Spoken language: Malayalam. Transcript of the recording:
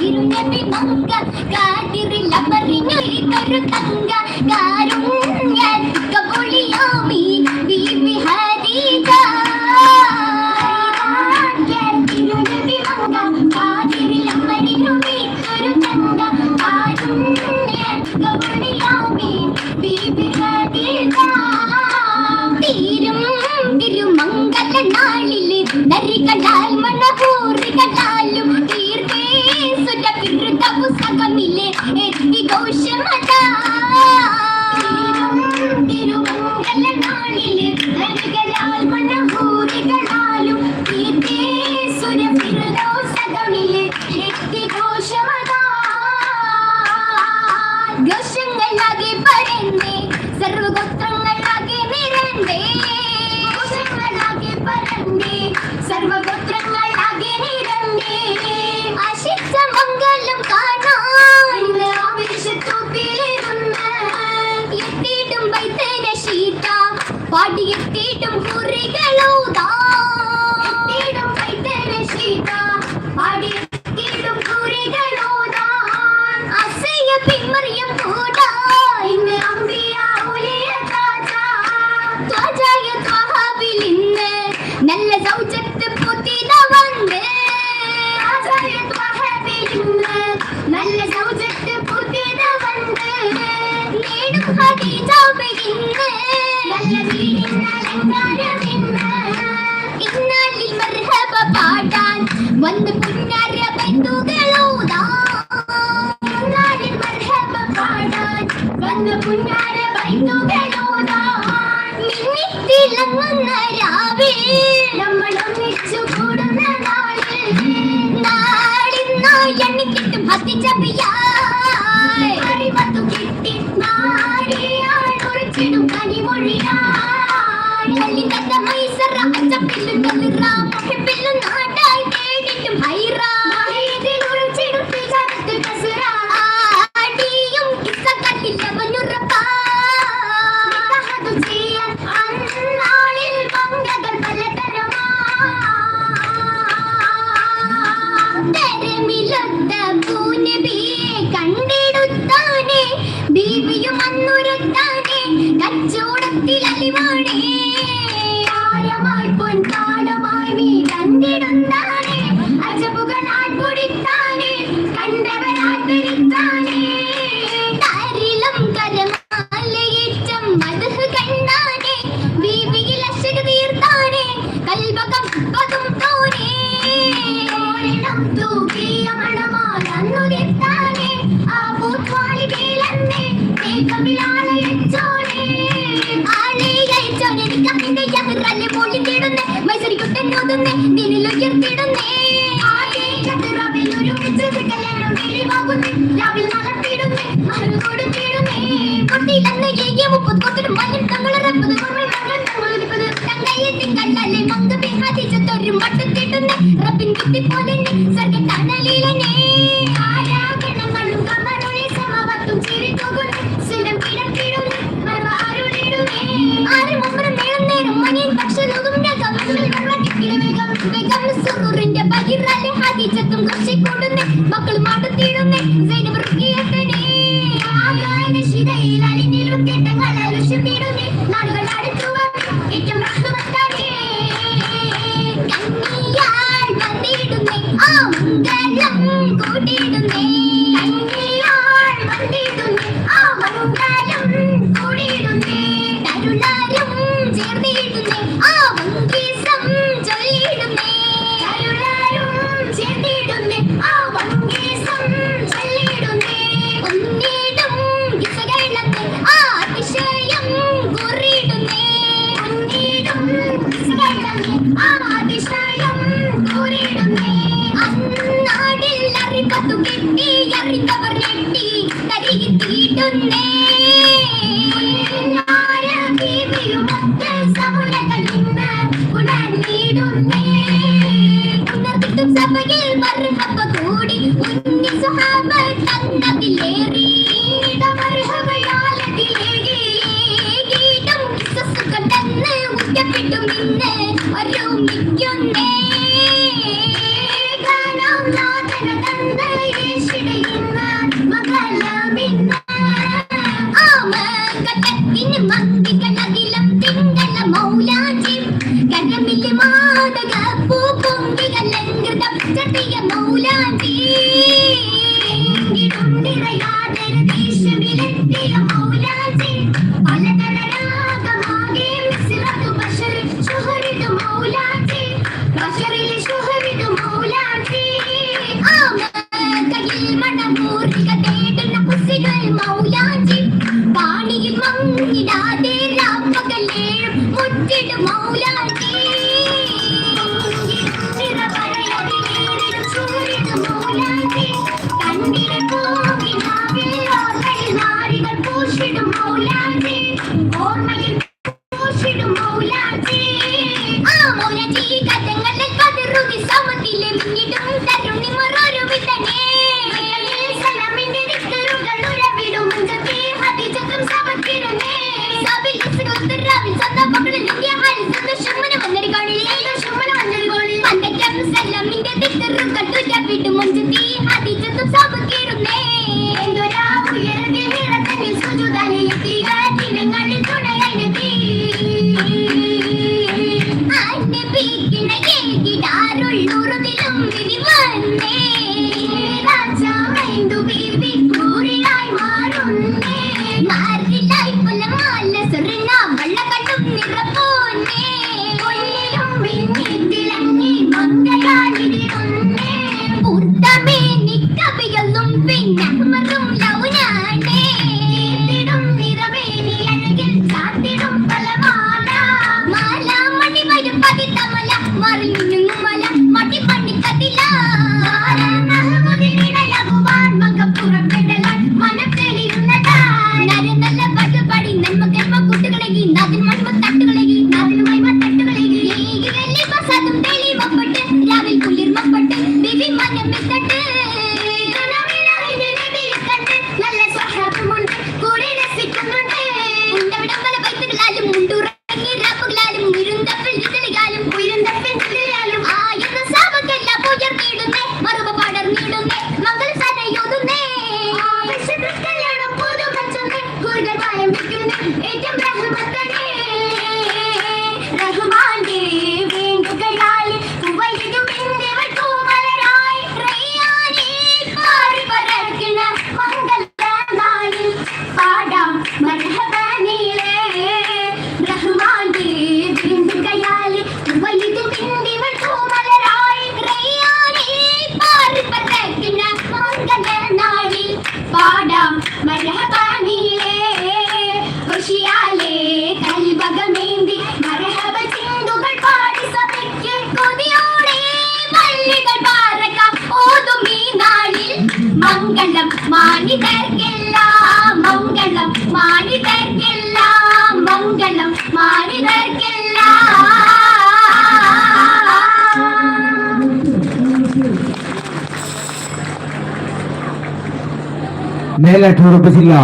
இருமதி மங்க காதிரி லபரி நெறி தொரு தங்க கா പുസ്തകമില്ലേ? എത്തി ഗൗഷമത തിരുമംഗലനാളിലെ ധനികരാൽ മനഭൂതികളാലും തീർത്തേ സുരഫിർദൗസകമില്ലേ പാടാൻ വന്ന് പുന്നാര ബന്ധുകളോതാ പാടാൻ വന്ന് പുന്നാര ബന്ധുകളോതാ തിളങ്ങുന്ന രാവിൽ നമ്മൾ ഒന്നിച്ചു കൂടുന്ന നാളിൽ നാളിന്നോ എണ്ണിക്കിട്ടും ഭക്തി ചപിയാ Gloria, Ay, la இறைவானே അതിജത്തൊരു മട്ടും കിട്ടുന്ന റബ്ബിൻ കുത്തി പോലെ സർഗത്തണലീലനെ ആരാകണം മണ്ണുക മരുളി സമവത്തും ചിരിക്കുകൾ സിലം കിടക്കിടുന്ന മറവ അരുളിടുവേ ആരും അമ്മരം മേളം നേരം മണിയൻ പക്ഷലോകം രകം ഇടവേഗം വേഗം സുഹുറിന്റെ പകിറാലെ ഹദീജത്തും കുറച്ചെ കൂടുന്നേ. മക്കൾ മാട്ടത്തിയിടുന്നേ സൈനവർ How did நெட்டி அறிந்தவர் நெட்டி தருகி தீட்டுன்னே சபையில் மறு கூடி உன்னி சுகாபர் தன்னதில்லை Amen. ഇടാതെ രാപ്പകലേഴും മുറ്റിടും മൗലാട്ടി നിറവഴയതിലേറിടും സൂര്യനും മൗലാട്ടി കണ്ണിലെ പൂവിനാവിൽ ഓർമ്മയിൽ മാറികൾ പൂശിടും മൗലാട്ടി ഓർമ്മയിൽ പൂശിടും सलाम मरहबानीले ಋಷಿಯಾಲೆ ಕಲ್ಬಗ ಮೇಂದಿ ಮರಹಬ ಸಿಂಧುಗಳ್ ಪಾಡಿ ಸಭೆಕ್ಕೆ കൊതിയോടെ പള്ളികൾ പാറക്കാം ഓതും ഈ നാളിൽ മംഗളം മാനിതർക്കേ नेला ठोरो पसिला